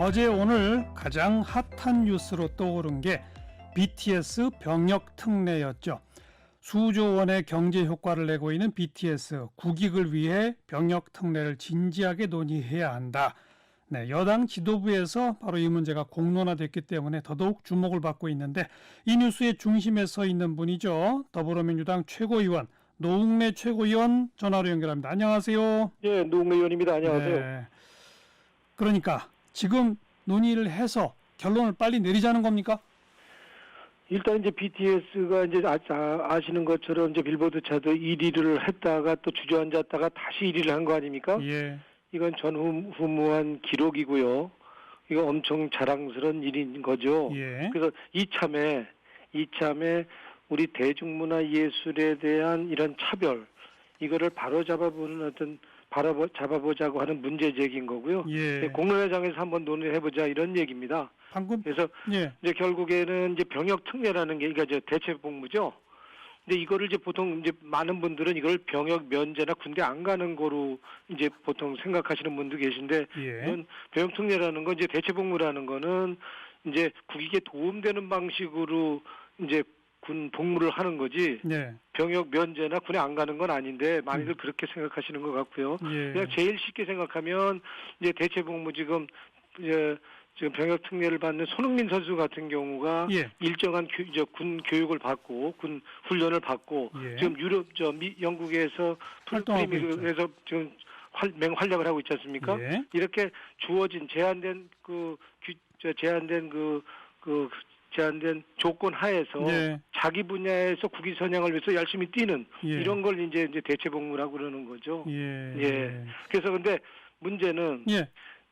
어제 오늘 가장 핫한 뉴스로 떠오른 게 BTS 병역 특례였죠. 수조 원의 경제 효과를 내고 있는 BTS 국익을 위해 병역 특례를 진지하게 논의해야 한다. 네, 여당 지도부에서 바로 이 문제가 공론화됐기 때문에 더더욱 주목을 받고 있는데 이 뉴스의 중심에 서 있는 분이죠. 더불어민주당 최고위원 노웅래 최고위원 전화로 연결합니다. 안녕하세요. 예, 노웅래 의원입니다. 안녕하세요. 네. 그러니까 지금 논의를 해서 결론을 빨리 내리자는 겁니까? 일단 이제 BTS가 이제 아, 시는 것처럼 이제 빌보드 차트 1위를 했다가 또 주저앉았다가 다시 1위를 한 거 아닙니까? 예. 이건 전후무한 기록이고요. 이거 엄청 자랑스러운 일인 거죠. 예. 그래서 이참에 이참에 우리 대중문화 예술에 대한 이런 차별 이거를 바로 잡아보는 어떤 바로 잡아보자고 하는 문제 제기인 거고요. 예. 네, 공론회장에서 한번 논의해 보자 이런 얘기입니다. 방금 그래서 예. 이제 결국에는 이제 병역 특례라는 게 이게 이제 대체 복무죠. 근데 이거를 이제 보통 이제 많은 분들은 이걸 병역 면제나 군대 안 가는 거로 이제 보통 생각하시는 분도 계신데 예. 병역 특례라는 건 이제 대체 복무라는 거는 이제 국익에 도움되는 방식으로 이제 군 복무를 하는 거지 네. 병역 면제나 군에 안 가는 건 아닌데 많이들 그렇게 생각하시는 것 같고요. 예. 그냥 제일 쉽게 생각하면 이제 대체 복무 지금 이제 지금 병역 특례를 받는 손흥민 선수 같은 경우가 예. 일정한 교, 이제 군 교육을 받고 군 훈련을 받고 예. 지금 유럽 저 미, 영국에서 프리미어에서 지금 활, 맹활약을 하고 있지 않습니까? 예. 이렇게 주어진 제한된 그 제한된 그, 그 제한된 조건 하에서 예. 자기 분야에서 국위 선양을 위해서 열심히 뛰는 예. 이런 걸 이제 이제 대체 복무라고 그러는 거죠. 예. 예. 그래서 근데 문제는 예.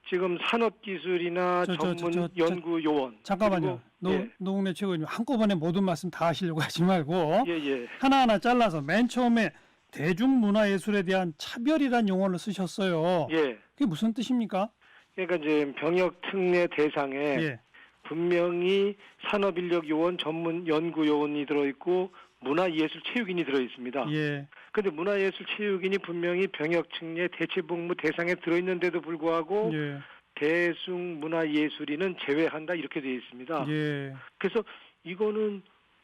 지금 산업 기술이나 저, 저, 전문 저, 연구 요원 잠깐만요. 노, 그리고- 노웅래 최고위원 한꺼번에 모든 말씀 다 하시려고 하지 말고 예, 예, 하나하나 잘라서 맨 처음에 대중문화예술에 대한 차별이란 용어를 쓰셨어요. 예. 예. 그게 무슨 뜻입니까? 그러니까 이제 병역 특례 대상에 예. 분명히 산업인력 요원, 전문 연구 요원이 들어 있고 문화예술 체육인이 들어 있습니다. 예. 근데 문화예술 체육인이 분명히 병역 특례 대체복무 대상에 들어 있는데도 불구하고 예. 대중 문화예술인은 제외한다 이렇게 되어 있습니다. 예. 그래서 이거는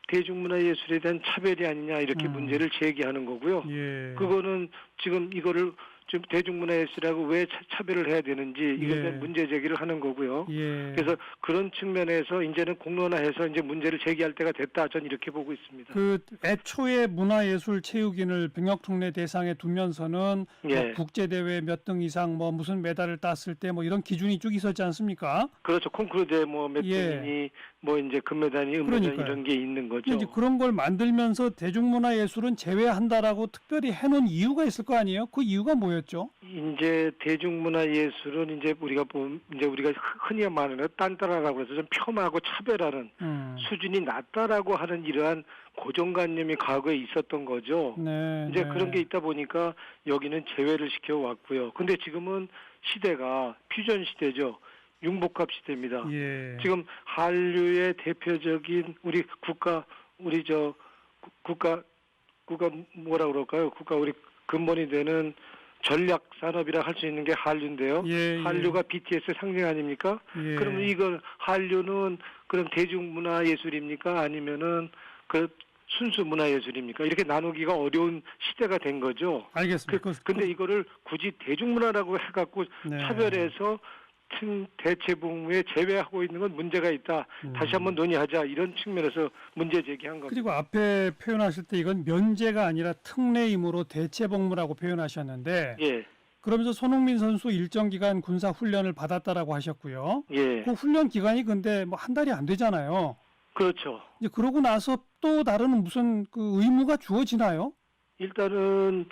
대중문화예술에 대한 차별이 아니냐 이렇게 음. 문제를 제기하는 거고요. 예. 그거는 지금 이거를 지금 대중문화 예술하고 왜 차- 차별을 해야 되는지 이것에 예. 문제 제기를 하는 거고요. 예. 그래서 그런 측면에서 이제는 공론화해서 이제 문제를 제기할 때가 됐다. 전 이렇게 보고 있습니다. 그 애초에 문화예술 체육인을 병역특례 대상에 두면서는 예. 뭐 국제 대회 몇 등 이상 뭐 무슨 메달을 땄을 때 뭐 이런 기준이 쭉 있었지 않습니까? 그렇죠. 콩쿠르대 뭐몇 예. 등이니 뭐 이제 금메달이 은메달. 이런 게 있는 거죠. 이제 그런 걸 만들면서 대중문화예술은 제외한다라고 특별히 해놓은 이유가 있을 거 아니에요? 그 이유가 뭐 였죠? 이제 대중문화 예술은 이제 우리가 보면 이제 우리가 흔히 말하는 딴따라라고 해서 좀 폄하고 차별하는 음. 수준이 낮다라고 하는 이러한 고정관념이 과거에 있었던 거죠. 네. 이제 네. 그런 게 있다 보니까 여기는 제외를 시켜 왔고요. 근데 지금은 시대가 퓨전 시대죠. 융복합 시대입니다. 예. 지금 한류의 대표적인 우리 국가 우리 저 구- 국가 국가 뭐라 그럴까요? 국가 우리 근본이 되는 전략 산업이라 할 수 있는 게 한류인데요. 예, 예. 한류가 BTS의 상징 아닙니까? 예. 그러면 이걸 한류는 그럼 대중문화 예술입니까? 아니면은 그 순수 문화 예술입니까? 이렇게 나누기가 어려운 시대가 된 거죠. 알겠습니다. 그, 그- 근데 이거를 굳이 대중문화라고 해갖고 네. 차별해서 층 대체복무에 제외하고 있는 건 문제가 있다. 음. 다시 한번 논의하자 이런 측면에서 문제 제기한 겁니다. 그리고 앞에 표현하실 때 이건 면제가 아니라 특례이므로 대체 복무라고 표현하셨는데 예, 그러면서 손흥민 선수 일정 기간 군사 훈련을 받았다라고 하셨고요. 예, 그 훈련 기간이 근데 뭐 한 달이 안 되잖아요. 그렇죠. 이제 그러고 나서 또 다른 무슨 그 의무가 주어지나요? 일단은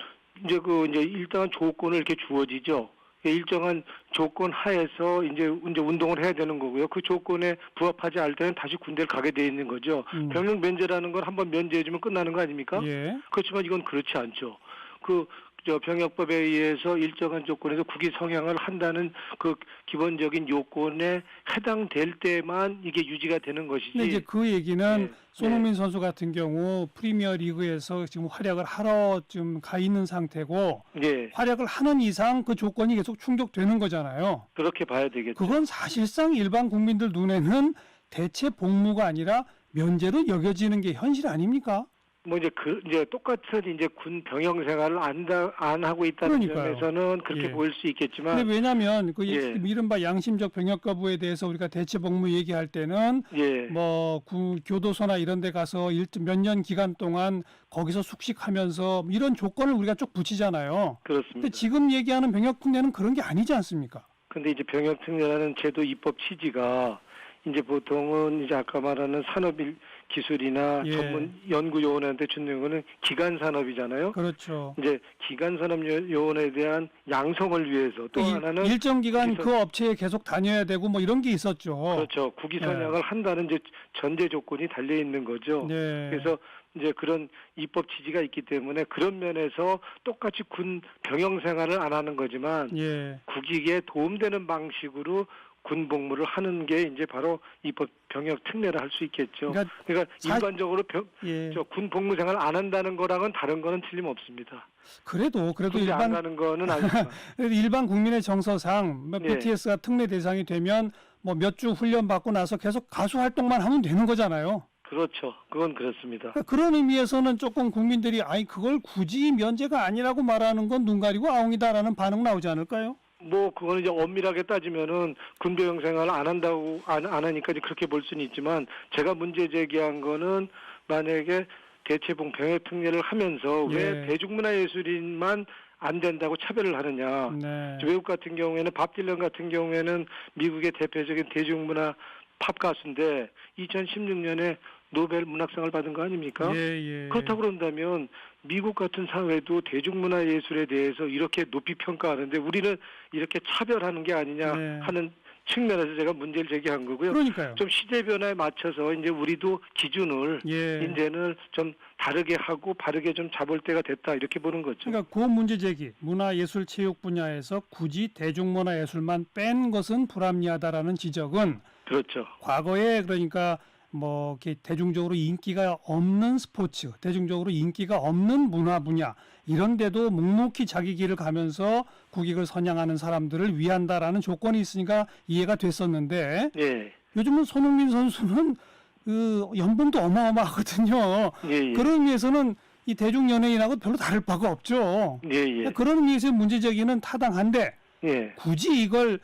이제 그 이제 일정한 조건을 이렇게 주어지죠. 일정한 조건 하에서 이제 이제 운동을 해야 되는 거고요. 그 조건에 부합하지 않을 때는 다시 군대를 가게 돼 있는 거죠. 음. 병력 면제라는 건 한번 면제해주면 끝나는 거 아닙니까? 예. 그렇지만 이건 그렇지 않죠. 그 저 병역법에 의해서 일정한 조건에서 국위 성향을 한다는 그 기본적인 요건에 해당될 때만 이게 유지가 되는 것이지. 근데 이제 그 얘기는 네. 손흥민 선수 같은 경우 프리미어 리그에서 지금 활약을 하러 좀가 있는 상태고 예, 활약을 하는 이상 그 조건이 계속 충족되는 거잖아요. 그렇게 봐야 되겠죠. 그건 사실상 일반 국민들 눈에는 대체 복무가 아니라 면제로 여겨지는 게 현실 아닙니까? 뭐 이제 그 이제 똑같은 이제 군 병영 생활을 안다 안 하고 있다는 그러니까요. 점에서는 그렇게 예. 보일 수 있겠지만 근데 왜냐하면 그 예. 이른바 양심적 병역 거부에 대해서 우리가 대체 복무 얘기할 때는 예, 뭐 구, 교도소나 이런 데 가서 몇 년 기간 동안 거기서 숙식하면서 이런 조건을 우리가 쭉 붙이잖아요. 그렇습니다. 근데 지금 얘기하는 병역 특례는 그런 게 아니지 않습니까? 근데 이제 병역 특례라는 제도 입법 취지가 이제 보통은 이제 아까 말하는 산업 일- 기술이나 예. 전문 연구 요원한테 주는 거는 기간 산업이잖아요. 그렇죠. 이제 기간 산업 요- 요원에 대한 양성을 위해서 또 일- 하나는 일정 기간 거기서- 그 업체에 계속 다녀야 되고 뭐 이런 게 있었죠. 그렇죠. 국위 선양을 한다는 이제 전제 조건이 달려 있는 거죠. 네. 그래서 이제 그런 입법 취지가 있기 때문에 그런 면에서 똑같이 군 병영 생활을 안 하는 거지만 예. 국익에 도움되는 방식으로 군 복무를 하는 게 이제 바로 입법 병역 특례를 할수 있겠죠. 그러니까 그러니까 사- 일반적으로 병, 예. 저군 복무 생활 안 한다는 거랑은 다른 거는 틀림없습니다. 그래도 그래도 군대 안 일반 가는 거는 아니지만 일반 국민의 정서상 뭐 예. BTS가 특례 대상이 되면 뭐 몇 주 훈련 받고 나서 계속 가수 활동만 하면 되는 거잖아요. 그렇죠. 그건 그렇습니다. 그러니까 그런 의미에서는 조금 국민들이 아니 그걸 굳이 면제가 아니라고 말하는 건 눈 가리고 아웅이다라는 반응 나오지 않을까요? 뭐 그거는 이제 엄밀하게 따지면은 군병영 생활을 안 한다고 안, 안 하니까 그렇게 볼 수는 있지만 제가 문제 제기한 거는 만약에 대체봉 병역 특례를 하면서 예. 왜 대중문화예술인만 안 된다고 차별을 하느냐. 네. 외국 같은 경우에는 밥 딜런 같은 경우에는 미국의 대표적인 대중문화 팝 가수인데 2016년에 노벨 문학상을 받은 거 아닙니까? 예, 예. 그렇다고 그런다면 미국 같은 사회도 대중문화 예술에 대해서 이렇게 높이 평가하는데 우리는 이렇게 차별하는 게 아니냐 네. 하는 측면에서 제가 문제를 제기한 거고요. 그러니까요. 좀 시대 변화에 맞춰서 이제 우리도 기준을 예. 이제는 좀 다르게 하고 바르게 좀 잡을 때가 됐다 이렇게 보는 거죠. 그러니까 그 문제 제기, 문화 예술 체육 분야에서 굳이 대중문화 예술만 뺀 것은 불합리하다라는 지적은 그렇죠. 과거에 그러니까 뭐 이렇게 대중적으로 인기가 없는 스포츠, 대중적으로 인기가 없는 문화 분야 이런 데도 묵묵히 자기 길을 가면서 국익을 선양하는 사람들을 위한다라는 조건이 있으니까 이해가 됐었는데 예. 요즘은 손흥민 선수는 그 연봉도 어마어마하거든요. 예, 예. 그런 의미에서는 이 대중 연예인하고 별로 다를 바가 없죠. 예, 예. 그런 의미에서 문제 제기는 타당한데 예. 굳이 이걸 에,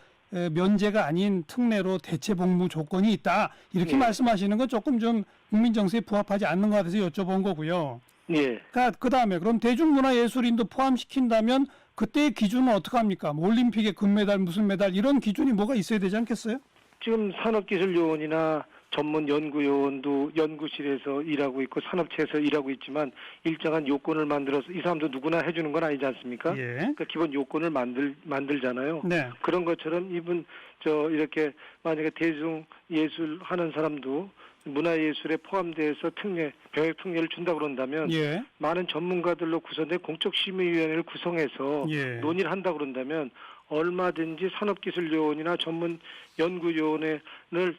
면제가 아닌 특례로 대체 복무 조건이 있다 이렇게 예. 말씀하시는 건 조금 좀 국민 정서에 부합하지 않는 것 같아서 여쭤본 거고요. 예. 그러니까 그 다음에 그럼 대중문화예술인도 포함시킨다면 그때의 기준은 어떻게 합니까? 뭐 올림픽의 금메달 무슨 메달 이런 기준이 뭐가 있어야 되지 않겠어요? 지금 산업기술요원이나 전문 연구요원도 연구실에서 일하고 있고 산업체에서 일하고 있지만 일정한 요건을 만들어서 이 사람도 누구나 해주는 건 아니지 않습니까? 예. 그러니까 기본 요건을 만들 만들잖아요. 네. 그런 것처럼 이분 저 이렇게 만약에 대중 예술 하는 사람도 문화예술에 포함돼서 특례 병역 특례를 준다 그런다면 예. 많은 전문가들로 구성된 공적심의위원회를 구성해서 예. 논의를 한다 그런다면 얼마든지 산업기술요원이나 전문 연구요원을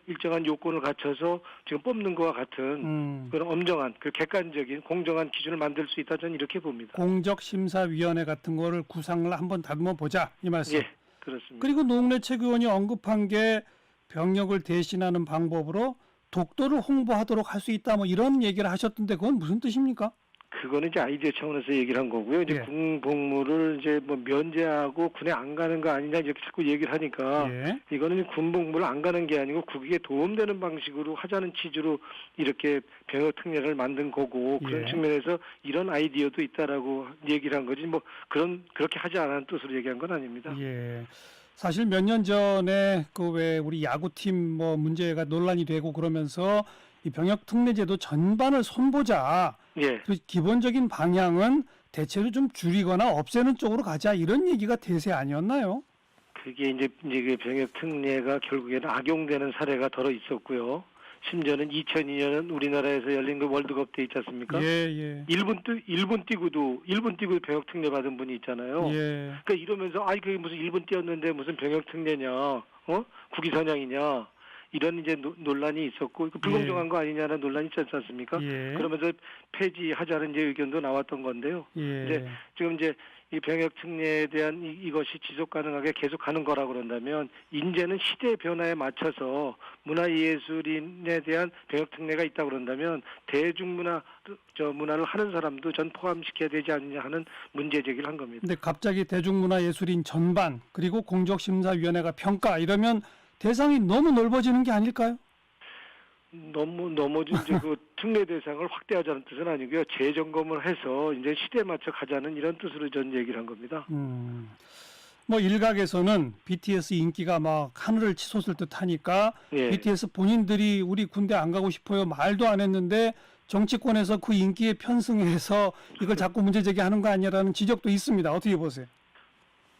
일정한 요건을 갖춰서 지금 뽑는 것과 같은 음. 그런 엄정한 그 객관적인 공정한 기준을 만들 수 있다 저는 이렇게 봅니다. 공적심사위원회 같은 거를 구상을 한번 다듬어 보자 이 말씀. 예, 그렇습니다. 그리고 노웅래 최고위원이 언급한 게 병역을 대신하는 방법으로 독도를 홍보하도록 할 수 있다 뭐 이런 얘기를 하셨던데 그건 무슨 뜻입니까? 그거는 이제 아이디어 차원에서 얘기를 한 거고요. 이제 예. 군 복무를 이제 뭐 면제하고 군에 안 가는 거 아니냐 이렇게 자꾸 얘기를 하니까 예. 이거는 군 복무를 안 가는 게 아니고 국익에 도움되는 방식으로 하자는 취지로 이렇게 병역 특례를 만든 거고 그런 예. 측면에서 이런 아이디어도 있다라고 얘기를 한 거지 뭐 그런 그렇게 하지 않은 뜻으로 얘기한 건 아닙니다. 예. 사실 몇 년 전에 그 왜 우리 야구팀 뭐 문제가 논란이 되고 그러면서 이 병역 특례제도 전반을 손보자. 예. 그 기본적인 방향은 대체로 좀 줄이거나 없애는 쪽으로 가자 이런 얘기가 대세 아니었나요? 그게 이제 이제 그 병역 특례가 결국에는 악용되는 사례가 더러 있었고요. 심지어는 2002년은 우리나라에서 열린 그 월드컵 때 있지 않습니까? 예, 예. 일본 뛰 일본 뛰고도 일본 뛰고 병역 특례 받은 분이 있잖아요. 예. 그러니까 이러면서 아이 그게 무슨 일본 뛰었는데 무슨 병역 특례냐, 어 국위 선양이냐 이런 이제 노- 논란이 있었고 그 불공정한 거 아니냐는 논란이 있지 않습니까? 예. 그러면서 폐지하자는 이제 의견도 나왔던 건데요. 예. 이제 지금 이제 이 병역 특례에 대한 이, 이것이 지속 가능하게 계속 가는 거라 그런다면 이제는 시대 변화에 맞춰서 문화 예술인에 대한 병역 특례가 있다 그런다면 대중문화 저 문화를 하는 사람도 전 포함시켜야 되지 않느냐 하는 문제 제기를 한 겁니다. 근데 갑자기 대중문화 예술인 전반 그리고 공적심사위원회가 평가 이러면 대상이 너무 넓어지는 게 아닐까요? 너무 넘어진 이제 그 특례 대상을 확대하자는 뜻은 아니고요. 재점검을 해서 이제 시대에 맞춰 가자는 이런 뜻으로 전 얘기를 한 겁니다. 음. 뭐 일각에서는 BTS 인기가 막 하늘을 치솟을 듯 하니까 예. BTS 본인들이 우리 군대 안 가고 싶어요 말도 안 했는데 정치권에서 그 인기에 편승해서 이걸 자꾸 문제 제기하는 거 아니라는 지적도 있습니다. 어떻게 보세요?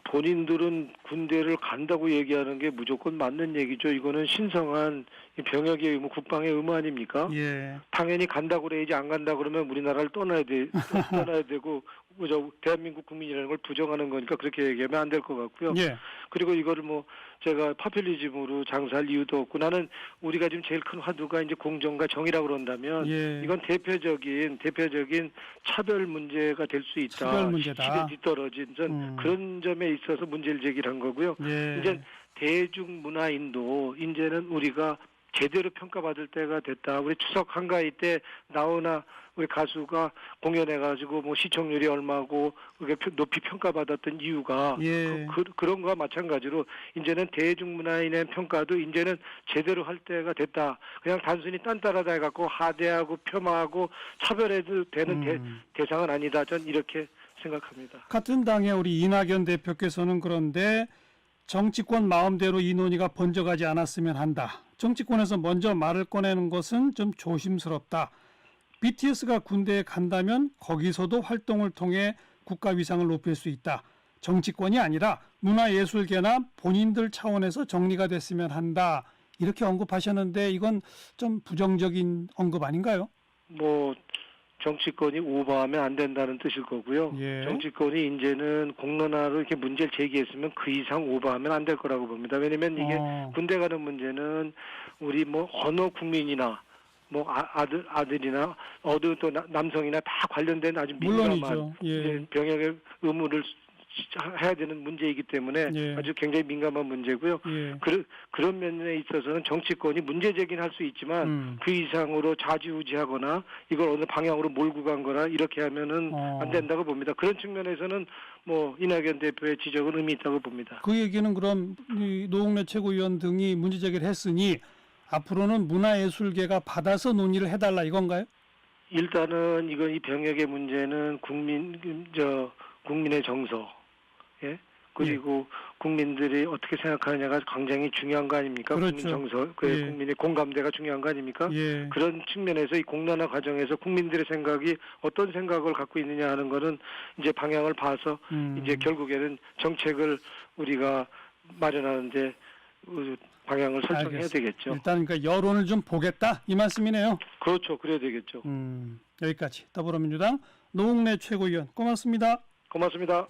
본인들은 군대를 간다고 얘기하는 게 무조건 맞는 얘기죠. 이거는 신성한 이 병역의 의무, 국방의 의무 아닙니까? 예. 당연히 간다고 그래야지 안 간다 그러면 우리나라를 떠나야 돼, 떠나야 되고, 그저 대한민국 국민이라는 걸 부정하는 거니까 그렇게 얘기하면 안 될 것 같고요. 예. 그리고 이거를 뭐 제가 파퓰리즘으로 장사할 이유도 없고 나는 우리가 지금 제일 큰 화두가 이제 공정과 정의라고 그런다면 예. 이건 대표적인 대표적인 차별 문제가 될 수 있다. 차별 문제다. 뒤떨어진 전 음. 그런 점에 있어서 문제를 제기를 한 거고요. 예. 이제 대중문화인도 이제는 우리가 제대로 평가받을 때가 됐다. 우리 추석 한가위 때 나오나 우리 가수가 공연해가지고 뭐 시청률이 얼마고 그게 표- 높이 평가받았던 이유가 예. 그, 그, 런 거와 마찬가지로 이제는 대중문화인의 평가도 이제는 제대로 할 때가 됐다. 그냥 단순히 딴따라다 해갖고 하대하고 폄하하고 차별해도 되는 대, 음. 대상은 아니다. 전 이렇게 생각합니다. 같은 당의 우리 이낙연 대표께서는 그런데 정치권 마음대로 이 논의가 번져가지 않았으면 한다. 정치권에서 먼저 말을 꺼내는 것은 좀 조심스럽다. BTS가 군대에 간다면 거기서도 활동을 통해 국가 위상을 높일 수 있다. 정치권이 아니라 문화예술계나 본인들 차원에서 정리가 됐으면 한다. 이렇게 언급하셨는데 이건 좀 부정적인 언급 아닌가요? 뭐 정치권이 오버하면 안 된다는 뜻일 거고요. 예. 정치권이 이제는 공론화로 이렇게 문제를 제기했으면 그 이상 오버하면 안 될 거라고 봅니다. 왜냐면 이게 어, 군대 가는 문제는 우리 뭐 어느 국민이나 뭐 아, 들 아들이나 어느 또 나- 남성이나 다 관련된 아주 민감한. 예. 병역의 의무를 해야 되는 문제이기 때문에 예. 아주 굉장히 민감한 문제고요. 예. 그, 그런 면에 있어서는 정치권이 문제 제기는 할 수 있지만 음. 그 이상으로 좌지우지하거나 이걸 어느 방향으로 몰고 간 거나 이렇게 하면은 어. 안 된다고 봅니다. 그런 측면에서는 뭐 이낙연 대표의 지적은 의미 있다고 봅니다. 그 얘기는 그럼 이 노웅래 최고위원 등이 문제 제기를 했으니 앞으로는 문화예술계가 받아서 논의를 해달라 이건가요? 일단은 이건 이 병역의 문제는 국민 저 국민의 정서 예 그리고 국민들이 어떻게 생각하느냐가 굉장히 중요한 거 아닙니까? 그렇죠. 국민 정서, 그 예. 국민의 공감대가 중요한 거 아닙니까? 예. 그런 측면에서 이 공론화 과정에서 국민들의 생각이 어떤 생각을 갖고 있느냐 하는 거는 이제 방향을 봐서 음. 이제 결국에는 정책을 우리가 마련하는데 어, 방향을 설정해야 알겠습니다. 되겠죠. 일단 그러니까 여론을 좀 보겠다 이 말씀이네요. 그렇죠. 그래야 되겠죠. 음, 여기까지 더불어민주당 노웅래 최고위원 고맙습니다. 고맙습니다.